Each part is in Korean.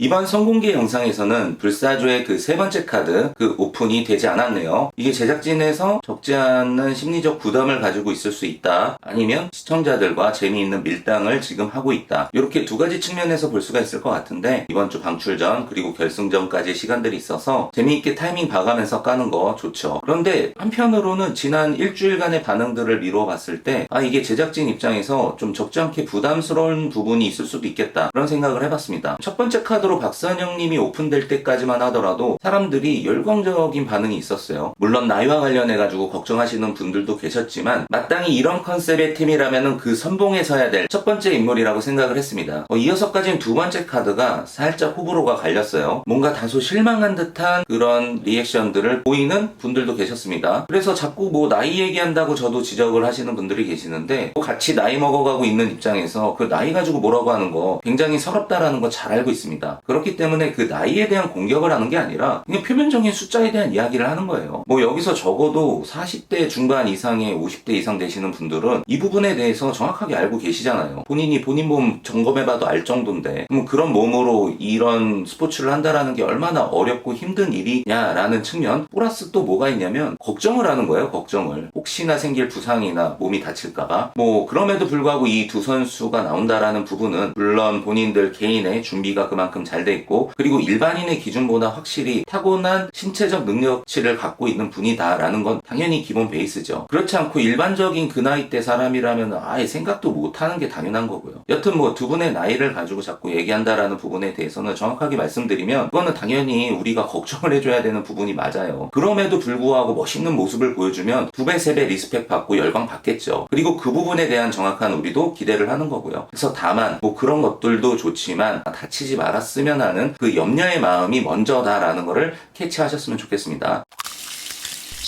이번 선공개 영상에서는 불사조의 그 세 번째 카드 그 오픈이 되지 않았네요. 이게 제작진에서 적지 않은 심리적 부담을 가지고 있을 수 있다. 아니면 시청자들과 재미있는 밀당을 지금 하고 있다. 이렇게 두 가지 측면에서 볼 수가 있을 것 같은데 이번 주 방출전 그리고 결승전까지 시간들이 있어서 재미있게 타이밍 봐가면서 까는 거 좋죠. 그런데 한편으로는 지난 일주일간의 반응들을 미루어 봤을 때 아 이게 제작진 입장에서 좀 적지 않게 부담스러운 부분이 있을 수도 있겠다 그런 생각을 해봤습니다. 첫 번째 카드 로 박선영님이 오픈될 때까지만 하더라도 사람들이 열광적인 반응이 있었어요. 물론 나이와 관련해가지고 걱정하시는 분들도 계셨지만 마땅히 이런 컨셉의 팀이라면 그 선봉에 서야 될 첫 번째 인물이라고 생각을 했습니다. 어, 이어서 까진 두 번째 카드가 살짝 호불호가 갈렸어요. 뭔가 다소 실망한 듯한 그런 리액션들을 보이는 분들도 계셨습니다. 그래서 자꾸 뭐 나이 얘기한다고 저도 지적을 하시는 분들이 계시는데 또 같이 나이 먹어가고 있는 입장에서 그 나이 가지고 뭐라고 하는 거 굉장히 서럽다라는 거 잘 알고 있습니다. 그렇기 때문에 그 나이에 대한 공격을 하는 게 아니라 그냥 표면적인 숫자에 대한 이야기를 하는 거예요. 뭐 여기서 적어도 40대 중반 이상의 50대 이상 되시는 분들은 이 부분에 대해서 정확하게 알고 계시잖아요. 본인이 본인 몸 점검해봐도 알 정도인데 그럼 그런 몸으로 이런 스포츠를 한다라는 게 얼마나 어렵고 힘든 일이냐라는 측면 플러스 또 뭐가 있냐면 걱정을 하는 거예요. 걱정을 혹시나 생길 부상이나 몸이 다칠까봐 뭐 그럼에도 불구하고 이 두 선수가 나온다라는 부분은 물론 본인들 개인의 준비가 그만큼 잘 돼 있고 그리고 일반인의 기준보다 확실히 타고난 신체적 능력치를 갖고 있는 분이다라는 건 당연히 기본 베이스죠. 그렇지 않고 일반적인 그 나이 대 사람이라면 아예 생각도 못 하는 게 당연한 거고요. 여튼 뭐 두 분의 나이를 가지고 자꾸 얘기한다라는 부분에 대해서는 정확하게 말씀드리면 그거는 당연히 우리가 걱정을 해줘야 되는 부분이 맞아요. 그럼에도 불구하고 멋있는 모습을 보여주면 두 배, 세 배 리스펙 받고 열광 받겠죠. 그리고 그 부분에 대한 정확한 우리도 기대를 하는 거고요. 그래서 다만 뭐 그런 것들도 좋지만 다치지 말았으면 하는 그 염려의 마음이 먼저다라는 거를 캐치하셨으면 좋겠습니다.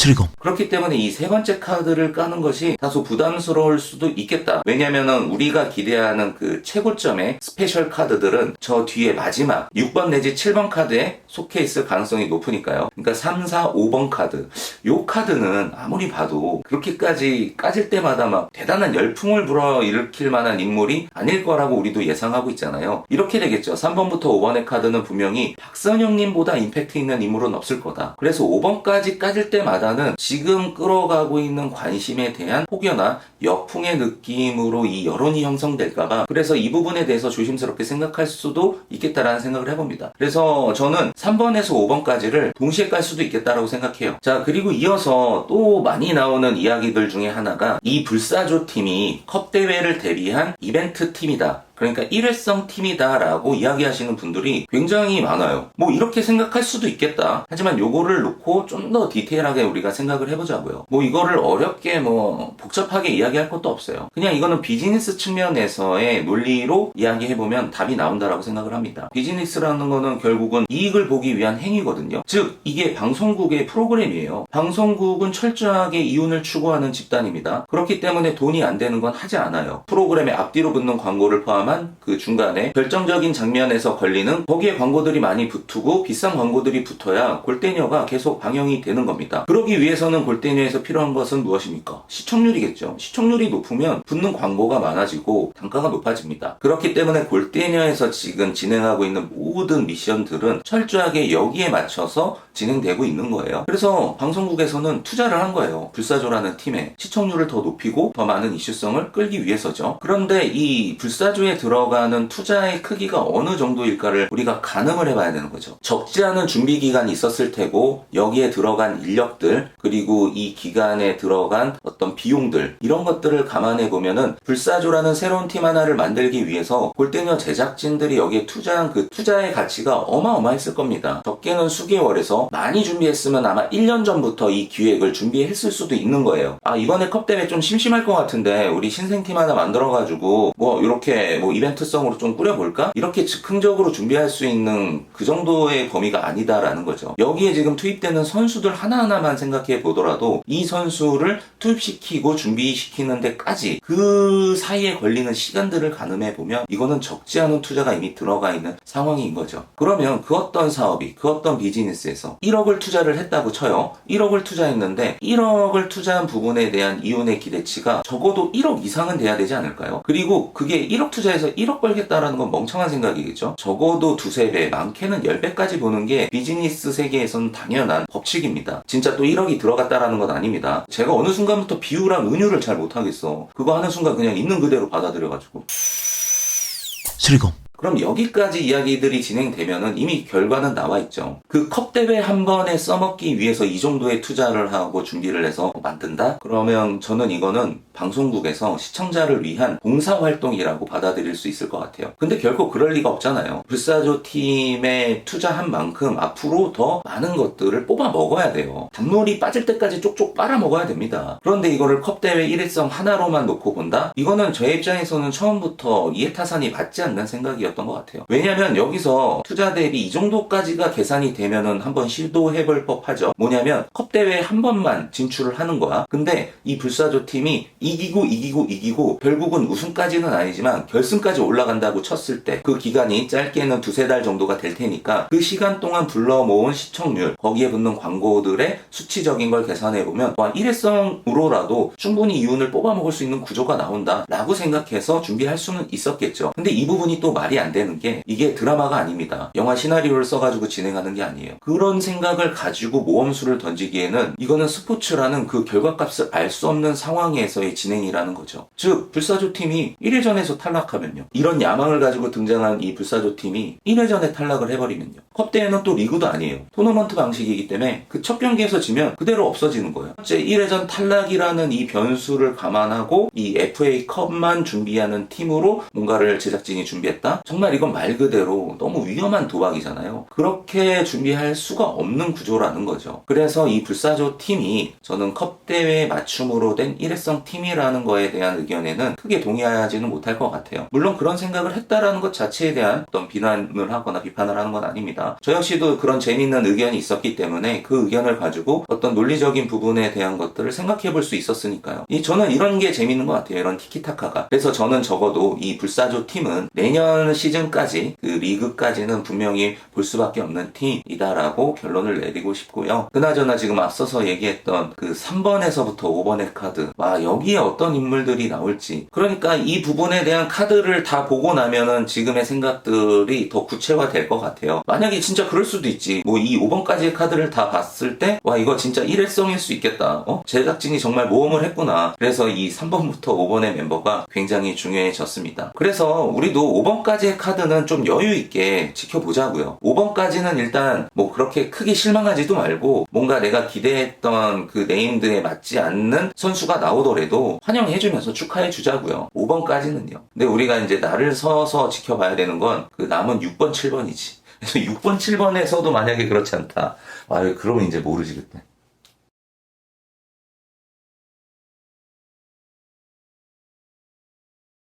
수리공 그렇기 때문에 이 세 번째 카드를 까는 것이 다소 부담스러울 수도 있겠다. 왜냐면은 우리가 기대하는 그 최고점의 스페셜 카드들은 저 뒤에 마지막 6번 내지 7번 카드에 속해 있을 가능성이 높으니까요. 그러니까 3, 4, 5번 카드. 요 카드는 아무리 봐도 그렇게까지 까질 때마다 막 대단한 열풍을 불어일으킬 만한 인물이 아닐 거라고 우리도 예상하고 있잖아요. 이렇게 되겠죠. 3번부터 5번의 카드는 분명히 박선영님보다 임팩트 있는 인물은 없을 거다. 그래서 5번까지 까질 때마다 는 지금 끌어가고 있는 관심에 대한 혹여나 역풍의 느낌으로 이 여론이 형성될까봐 그래서 이 부분에 대해서 조심스럽게 생각할 수도 있겠다라는 생각을 해봅니다. 그래서 저는 3번에서 5번까지를 동시에 깔 수도 있겠다라고 생각해요. 자, 그리고 이어서 또 많이 나오는 이야기들 중에 하나가 이 불사조 팀이 컵 대회를 대비한 이벤트 팀이다. 그러니까 일회성 팀이다라고 이야기하시는 분들이 굉장히 많아요. 뭐 이렇게 생각할 수도 있겠다. 하지만 요거를 놓고 좀 더 디테일하게 우리가 생각을 해보자고요. 뭐 이거를 어렵게 뭐 복잡하게 이야기할 것도 없어요. 그냥 이거는 비즈니스 측면에서의 논리로 이야기해보면 답이 나온다라고 생각을 합니다. 비즈니스라는 거는 결국은 이익을 보기 위한 행위거든요. 즉 이게 방송국의 프로그램이에요. 방송국은 철저하게 이윤을 추구하는 집단입니다. 그렇기 때문에 돈이 안 되는 건 하지 않아요. 프로그램의 앞뒤로 붙는 광고를 포함한 그 중간에 결정적인 장면에서 걸리는 거기에 광고들이 많이 붙고 비싼 광고들이 붙어야 골대녀가 계속 방영이 되는 겁니다. 그러기 위해서는 골대녀에서 필요한 것은 무엇입니까? 시청률이겠죠. 시청률이 높으면 붙는 광고가 많아지고 단가가 높아집니다. 그렇기 때문에 골대녀에서 지금 진행하고 있는 모든 미션들은 철저하게 여기에 맞춰서 진행되고 있는 거예요. 그래서 방송국에서는 투자를 한 거예요. 불사조라는 팀에 시청률을 더 높이고 더 많은 이슈성을 끌기 위해서죠. 그런데 이 불사조에 들어가는 투자의 크기가 어느 정도일까를 우리가 가늠을 해봐야 되는 거죠. 적지 않은 준비 기간이 있었을 테고 여기에 들어간 인력들 그리고 이 기간에 들어간 어떤 비용들 이런 것들을 감안해 보면은 불사조라는 새로운 팀 하나를 만들기 위해서 골대녀 제작진들이 여기에 투자한 그 투자의 가치가 어마어마했을 겁니다. 적게는 수개월에서 많이 준비했으면 아마 1년 전부터 이 기획을 준비했을 수도 있는 거예요. 아 이번에 컵 대회 좀 심심할 것 같은데 우리 신생팀 하나 만들어가지고 뭐 이렇게 뭐 이벤트성으로 좀 꾸려볼까? 이렇게 즉흥적으로 준비할 수 있는 그 정도의 범위가 아니다라는 거죠. 여기에 지금 투입되는 선수들 하나하나만 생각해 보더라도 이 선수를 투입시키고 준비시키는 데까지 그 사이에 걸리는 시간들을 가늠해 보면 이거는 적지 않은 투자가 이미 들어가 있는 상황인 거죠. 그러면 그 어떤 사업이 그 어떤 비즈니스에서 1억을 투자를 했다고 쳐요. 1억을 투자했는데 1억을 투자한 부분에 대한 이윤의 기대치가 적어도 1억 이상은 돼야 되지 않을까요? 그리고 그게 1억 투자 투자해서 1억 벌겠다라는 건 멍청한 생각이겠죠. 적어도 두세 배, 많게는 10배까지 보는 게 비즈니스 세계에서는 당연한 법칙입니다. 진짜 또 1억이 들어갔다라는 건 아닙니다. 제가 어느 순간부터 비유랑 은유를 잘 못하겠어. 그거 하는 순간 그냥 있는 그대로 받아들여가지고. 수리공 그럼 여기까지 이야기들이 진행되면은 이미 결과는 나와 있죠. 그 컵 대회 한 번에 써먹기 위해서 이 정도의 투자를 하고 준비를 해서 만든다? 그러면 저는 이거는 방송국에서 시청자를 위한 봉사활동이라고 받아들일 수 있을 것 같아요. 근데 결코 그럴 리가 없잖아요. 불사조 팀에 투자한 만큼 앞으로 더 많은 것들을 뽑아 먹어야 돼요. 단물이 빠질 때까지 쪽쪽 빨아 먹어야 됩니다. 그런데 이거를 컵 대회 일회성 하나로만 놓고 본다? 이거는 제 입장에서는 처음부터 이해타산이 맞지 않는 생각이었 던 것 같아요. 왜냐면 여기서 투자 대비 이 정도까지가 계산이 되면은 한번 시도해볼 법하죠. 뭐냐면 컵 대회 한 번만 진출을 하는 거야. 근데 이 불사조 팀이 이기고 이기고 이기고 결국은 우승까지는 아니지만 결승까지 올라간다고 쳤을 때 그 기간이 짧게는 두세 달 정도가 될 테니까 그 시간 동안 불러 모은 시청률 거기에 붙는 광고들의 수치적인 걸 계산해 보면 또한 일회성으로라도 충분히 이윤을 뽑아 먹을 수 있는 구조가 나온다 라고 생각해서 준비할 수는 있었겠죠. 근데 이 부분이 또 말이 안 되는 게 이게 드라마가 아닙니다. 영화 시나리오를 써가지고 진행하는 게 아니에요. 그런 생각을 가지고 모험수를 던지기에는 이거는 스포츠라는 그 결과값을 알 수 없는 상황에서의 진행이라는 거죠. 즉 불사조 팀이 1회전에서 탈락하면요. 이런 야망을 가지고 등장한 이 불사조 팀이 1회전에 탈락을 해버리면요. 컵대회는 또 리그도 아니에요. 토너먼트 방식이기 때문에 그 첫 경기에서 지면 그대로 없어지는 거예요. 첫째 1회전 탈락이라는 이 변수를 감안하고 이 FA 컵만 준비하는 팀으로 뭔가를 제작진이 준비했다? 정말 이건 말 그대로 너무 위험한 도박이잖아요. 그렇게 준비할 수가 없는 구조라는 거죠. 그래서 이 불사조 팀이 저는 컵 대회 맞춤으로 된 일회성 팀이라는 거에 대한 의견에는 크게 동의하지는 못할 것 같아요. 물론 그런 생각을 했다라는 것 자체에 대한 어떤 비난을 하거나 비판을 하는 건 아닙니다. 저 역시도 그런 재밌는 의견이 있었기 때문에 그 의견을 가지고 어떤 논리적인 부분에 대한 것들을 생각해 볼 수 있었으니까요. 이 저는 이런 게 재밌는 것 같아요. 이런 티키타카가. 그래서 저는 적어도 이 불사조 팀은 내년 시즌까지 그 리그까지는 분명히 볼 수밖에 없는 팀이다라고 결론을 내리고 싶고요. 그나저나 지금 앞서서 얘기했던 그 3번에서부터 5번의 카드. 와, 여기에 어떤 인물들이 나올지. 그러니까 이 부분에 대한 카드를 다 보고 나면은 지금의 생각들이 더 구체화될 것 같아요. 만약에 진짜 그럴 수도 있지. 뭐 이 5번까지의 카드를 다 봤을 때, 와, 이거 진짜 일회성일 수 있겠다. 어? 제작진이 정말 모험을 했구나. 그래서 이 3번부터 5번의 멤버가 굉장히 중요해졌습니다. 그래서 우리도 5번까지 의 카드는 좀 여유 있게 지켜보자고요. 5번까지는 일단 뭐 그렇게 크게 실망하지도 말고 뭔가 내가 기대했던 그 네임드에 맞지 않는 선수가 나오더라도 환영해주면서 축하해 주자고요. 5번까지는요. 근데 우리가 이제 나를 서서 지켜봐야 되는 건 그 남은 6번, 7번이지. 그래서 6번, 7번에서도 만약에 그렇지 않다. 아, 그러면 이제 모르지, 그때.